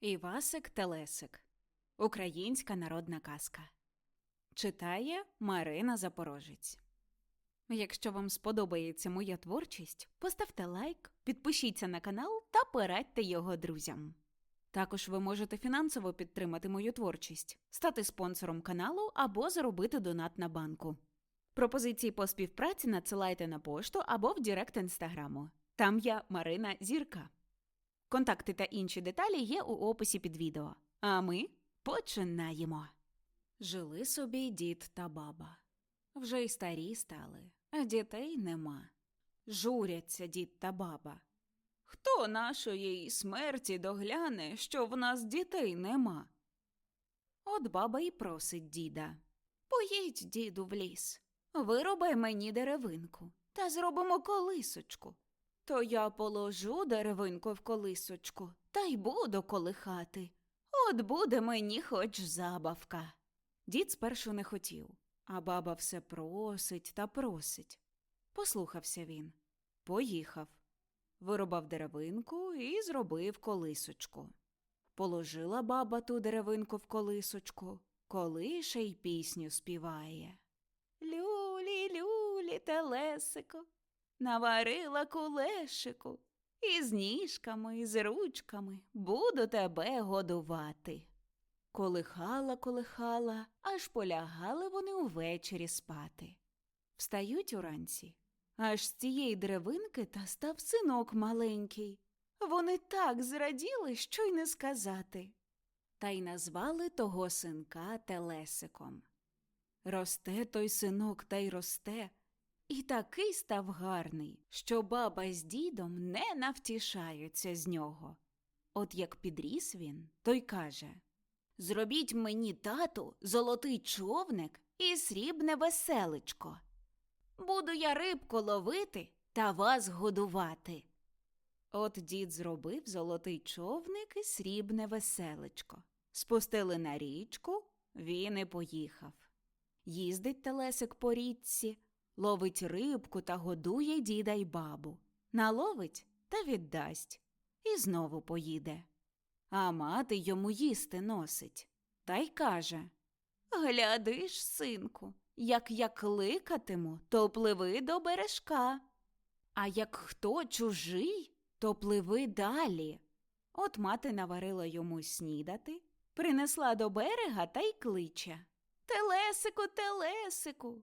Івасик Телесик. Українська народна казка. Читає Марина Запорожець. Якщо вам сподобається моя творчість, поставте лайк, підпишіться на канал та порадьте його друзям. Також ви можете фінансово підтримати мою творчість, стати спонсором каналу або заробити донат на банку. Пропозиції по співпраці надсилайте на пошту або в Директ інстаграму. Там я Марина Зірка. Контакти та інші деталі є у описі під відео. А ми починаємо. Жили собі дід та баба. Вже й старі стали, а дітей нема. Журяться дід та баба. Хто нашої смерті догляне, що в нас дітей нема? От баба й просить діда. Поїдь, діду, в ліс, вирубай мені деревинку та зробимо колисочку. То я положу деревинку в колисочку та й буду колихати. От буде мені хоч забавка. Дід спершу не хотів, а баба все просить та просить. Послухався він. Поїхав. Вирубав деревинку і зробив колисочку. Положила баба ту деревинку в колисочку, колише й пісню співає. Люлі, люлі, телесико, наварила кулешику, і з ніжками, і з ручками буду тебе годувати. Колихала, колихала, аж полягали вони увечері спати. Встають уранці, аж з цієї деревинки та став синок маленький. Вони так зраділи, що й не сказати. Та й назвали того синка Телесиком. Росте той синок та й росте, і такий став гарний, що баба з дідом не навтішаються з нього. От як підріс він, то й каже Зробіть мені, тату, золотий човник і срібне веселечко. Буду я рибку ловити та вас годувати. От дід зробив золотий човник і срібне веселечко. Спустили на річку, він і поїхав. Їздить телесик по річці, ловить рибку та годує діда й бабу. Наловить та віддасть, і знову поїде. А мати йому їсти носить, та й каже Гляди ж, синку, як я кликатиму, то пливи до бережка. А як хто чужий, то пливи далі. От мати наварила йому снідати, принесла до берега та й кличе. Телесику, телесику,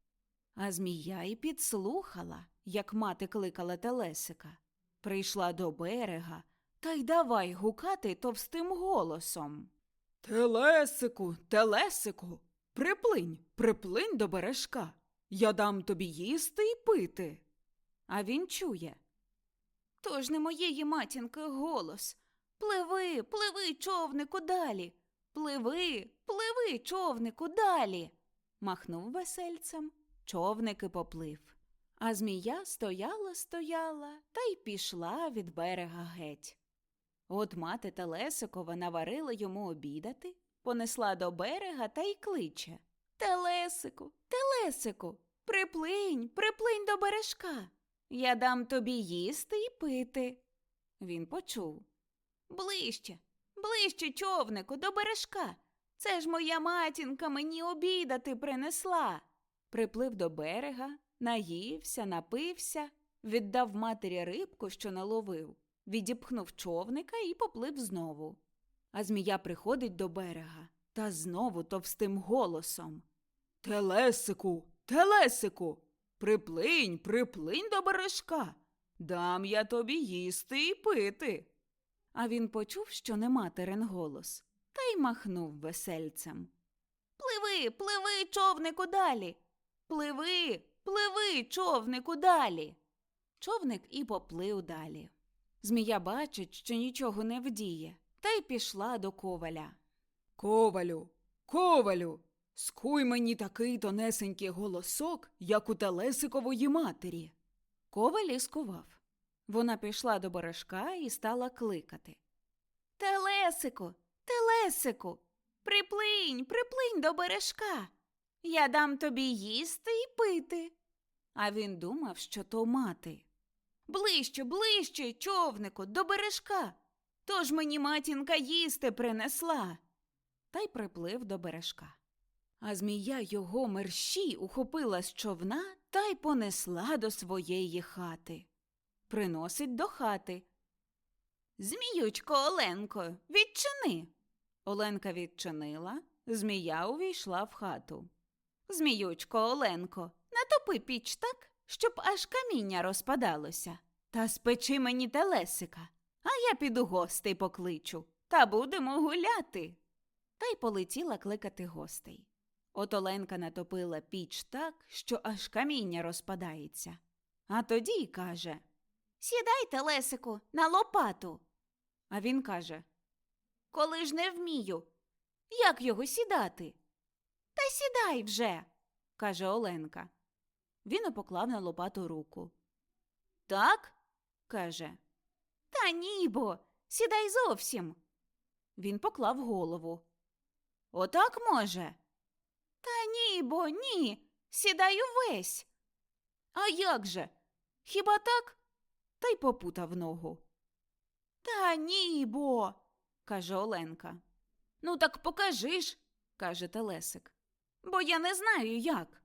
А змія й підслухала, як мати кликала Телесика. Прийшла до берега та й давай гукати товстим голосом. Телесику, телесику, приплинь, приплинь до бережка. Я дам тобі їсти й пити. А він чує. То ж не моєї матінки голос. Пливи, пливи, човнику, далі. Пливи, пливи, човнику, далі. Махнув весельцем, човник і поплив. А змія стояла, стояла та й пішла від берега геть. От мати Телесикова наварила йому обідати, понесла до берега та й кличе Телесику, Телесику, приплинь, приплинь до бережка. Я дам тобі їсти й пити. Він почув. Ближче, ближче, човнику, до бережка. Це ж моя матінка мені обідати принесла. Приплив до берега, наївся, напився, віддав матері рибку, що наловив, відіпхнув човника і поплив знову. А змія приходить до берега та знову товстим голосом. Телесику, телесику, приплинь, приплинь до бережка. Дам я тобі їсти і пити. А він почув, що не материн голос, та й махнув весельцем. Пливи, пливи, човнику, далі. Пливи, пливи, човнику, далі. Човник і поплив далі. Змія бачить, що нічого не вдіє, та й пішла до коваля. Ковалю, ковалю, скуй мені такий тонесенький голосок, як у Телесикової матері. Коваль і скував. Вона пішла до бережка і стала кликати. Телесику, телесику, приплинь, приплинь до бережка. Я дам тобі їсти і пити. А він думав, що то мати. Ближче, ближче, човнику, до бережка. Тож мені матінка їсти принесла. Та й приплив до бережка. А змія його мерщій ухопила з човна та й понесла до своєї хати. Приносить до хати. Зміючко, Оленко, відчини. Оленка відчинила, змія увійшла в хату. Зміючко, Оленко, натопи піч так, щоб аж каміння розпадалося. Та спечи мені телесика, а я піду гостей покличу, та будемо гуляти. Та й полетіла кликати гостей. От Оленка натопила піч так, що аж каміння розпадається. А тоді й каже Сідай, телесику, на лопату. А він каже Коли ж не вмію, як його сідати? Та сідай вже, каже Оленка. Він опоклав на лопату руку. Так? каже. Та ні, бо, сідай зовсім. Він поклав голову. Отак може? Та ні, бо ні. Сідай увесь. А як же? Хіба так? Та й попутав ногу. Та ні, бо, каже Оленка. Ну, так покажи ж, каже Телесик. Бо я не знаю як.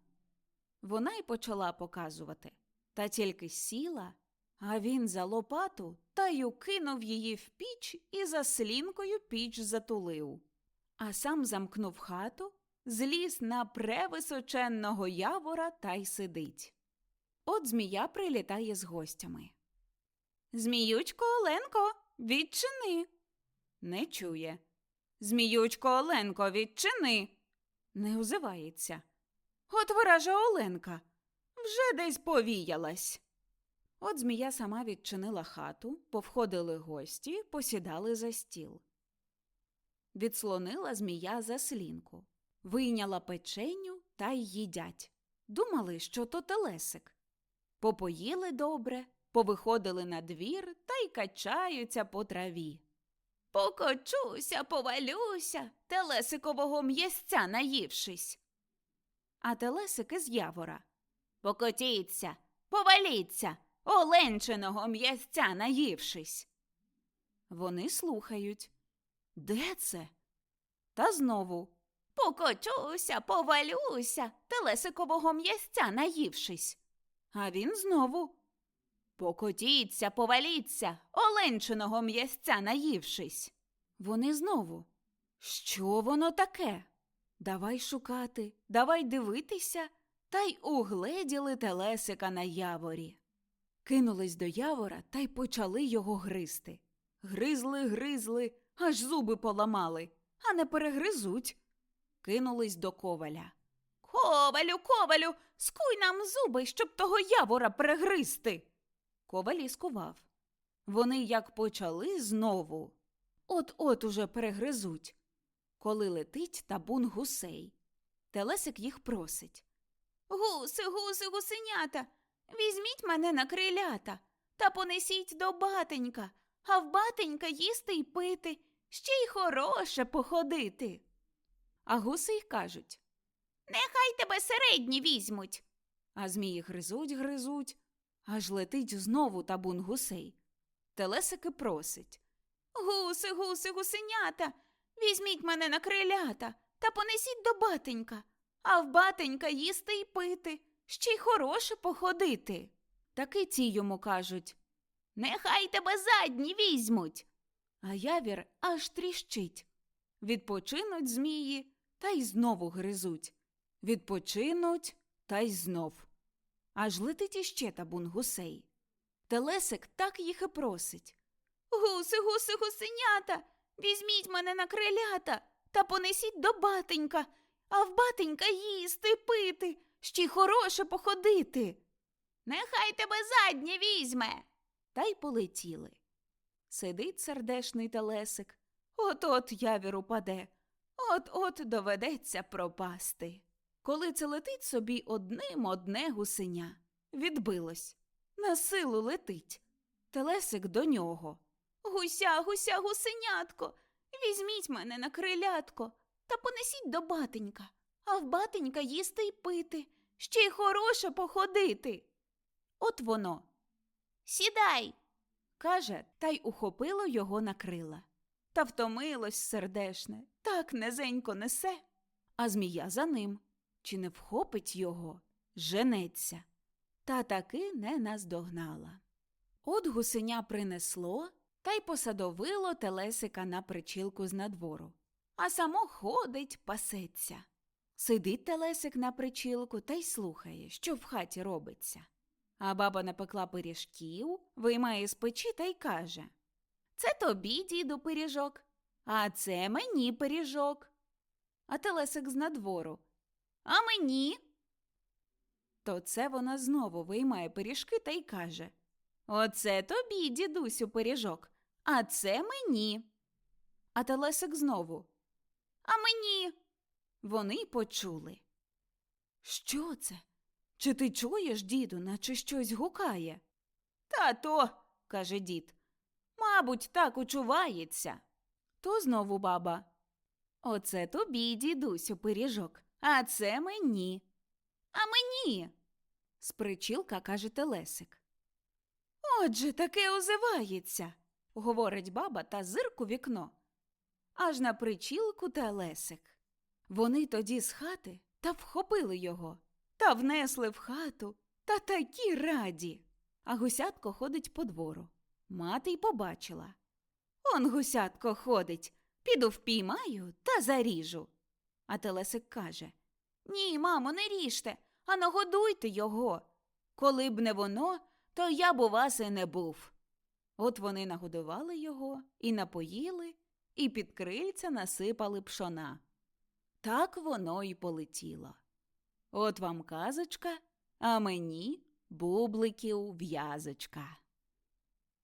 Вона й почала показувати, та тільки сіла, а він за лопату та й укинув її в піч і за слінкою піч затулив. А сам замкнув хату, зліз на превисоченного явора та й сидить. От змія прилітає з гостями. Зміючко Оленко, відчини. Не чує. Зміючко Оленко, відчини. Не озивається. От ворожа Оленка вже десь повіялась. От змія сама відчинила хату, повходили гості, посідали за стіл. Відслонила змія за слінку, вийняла печеню та й їдять. Думали, що то телесик. Попоїли добре, повиходили на двір та й качаються по траві. Покочуся, повалюся, телесикового м'ясця наївшись. А телесик із явора. Покотіться, поваліться, оленчиного м'ясця наївшись. Вони слухають. Де це? Та знову Покочуся, повалюся, телесикового м'ясця наївшись. А він знову Покотіться, поваліться, оленчиного м'ясця наївшись. Вони знову. Що воно таке? Давай шукати, давай дивитися, та й угледіли телесика на яворі. Кинулись до явора та й почали його гризти. Гризли, гризли, аж зуби поламали, а не перегризуть. Кинулись до коваля. Ковалю, ковалю, скуй нам зуби, щоб того явора перегризти. Коваль і скував. Вони як почали знову. От-от уже перегризуть. Коли летить табун гусей. Телесик їх просить. Гуси, гуси, гусенята, візьміть мене на крилята та понесіть до батенька, а в батенька їсти й пити, ще й хороше походити. А гуси й кажуть Нехай тебе середні візьмуть. А змії гризуть, гризуть, аж летить знову табун гусей. Телесики просить Гуси, гуси, гусенята, візьміть мене на крилята та понесіть до батенька, а в батенька їсти й пити, ще й хороше походити. Таки ці йому кажуть Нехай тебе задні візьмуть. А явір аж тріщить. Відпочинуть змії та й знову гризуть. Відпочинуть та й знов. Аж летить іще табун гусей. Телесик так їх і просить. Гуси, гуси, гусенята, візьміть мене на крилята та понесіть до батенька, а в батенька їсти, пити, ще й хороше походити. Нехай тебе заднє візьме. Та й полетіли. Сидить сердешний телесик, от от явір упаде. От-от доведеться пропасти. Коли це летить собі одним одне гусеня. Відбилось. На силу летить. Телесик до нього. Гуся, гуся, гусенятко, візьміть мене на крилятко та понесіть до батенька, а в батенька їсти й пити, ще й хороше походити. От воно. Сідай, каже, та й ухопило його на крила. Та втомилось сердешне, так низенько несе. А змія за ним. Чи не вхопить його, женеться. Та таки не наздогнала. От гусеня принесло та й посадовило телесика на причілку з надвору, а само ходить, пасеться. Сидить телесик на причілку та й слухає, що в хаті робиться. А баба напекла пиріжків, виймає з печі та й каже Це тобі, діду, пиріжок, а це мені пиріжок. А телесик з надвору. А мені. То це вона знову виймає пиріжки та й каже Оце тобі, дідусю, пиріжок, а це мені. А телесик знову. А мені. Вони почули. Що це? Чи ти чуєш, діду, наче щось гукає? Та то, каже дід. Мабуть, так учувається. То знову баба. Оце тобі, дідусю, пиріжок, а це мені. А мені. З причілка каже Телесик. Отже, таке озивається, говорить баба та зирк у вікно. Аж на причілку Телесик. Вони тоді з хати та вхопили його, та внесли в хату, та такі раді. А гусятко ходить по двору. Мати й побачила. Он гусятко ходить, піду впіймаю та заріжу. А Телесик каже Ні, мамо, не ріжте, а нагодуйте його. Коли б не воно, то я б у вас і не був. От вони нагодували його і напоїли, і під крильця насипали пшона. Так воно й полетіло. От вам казочка, а мені бубликів в'язочка.